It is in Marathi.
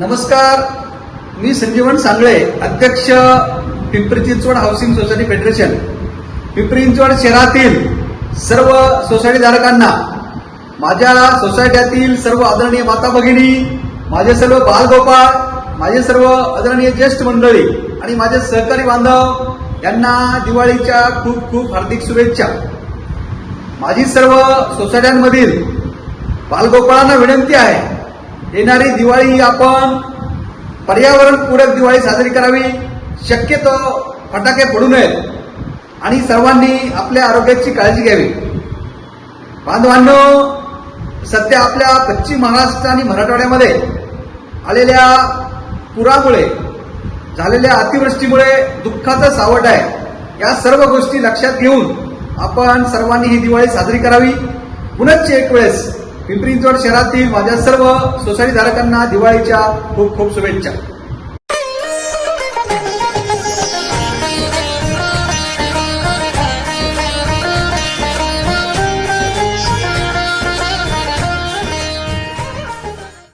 नमस्कार. मी संजीवन सांगळे अध्यक्ष Pimpri Chinchwad housing society federation. Pimpri Chinchwad शहरातील सर्व सोसायटी धारकांना माझ्या सोसायट्यातील सर्व आदरणीय माता भगिनी माझे सर्व बालगोपाळ माझे सर्व आदरणीय ज्येष्ठ मंडळी आणि माझे सहकारी बांधव यांना दिवाळीच्या खूप खूप हार्दिक शुभेच्छा. माझी सर्व सोसायट्यांमधील बालगोपाळांना विनंती आहे येणारी दिवाळी ही आपण पर्यावरणपूरक दिवाळी साजरी करावी. शक्यतो फटाके पडू नयेत. आणि सर्वांनी आपल्या आरोग्याची काळजी घ्यावी. बांधवांनो सध्या आपल्या पश्चिम महाराष्ट्र आणि मराठवाड्यामध्ये आलेल्या पुरामुळे झालेल्या अतिवृष्टीमुळे दुःखाचं सावट आहे. या सर्व गोष्टी लक्षात घेऊन आपण सर्वांनी ही दिवाळी साजरी करावी. पुनश्च एक वेळेस पिंपरी चिंचवड शहरातील माझ्या सर्व सोसायटी धारकांना दिवाळीच्या खूप खूप शुभेच्छा.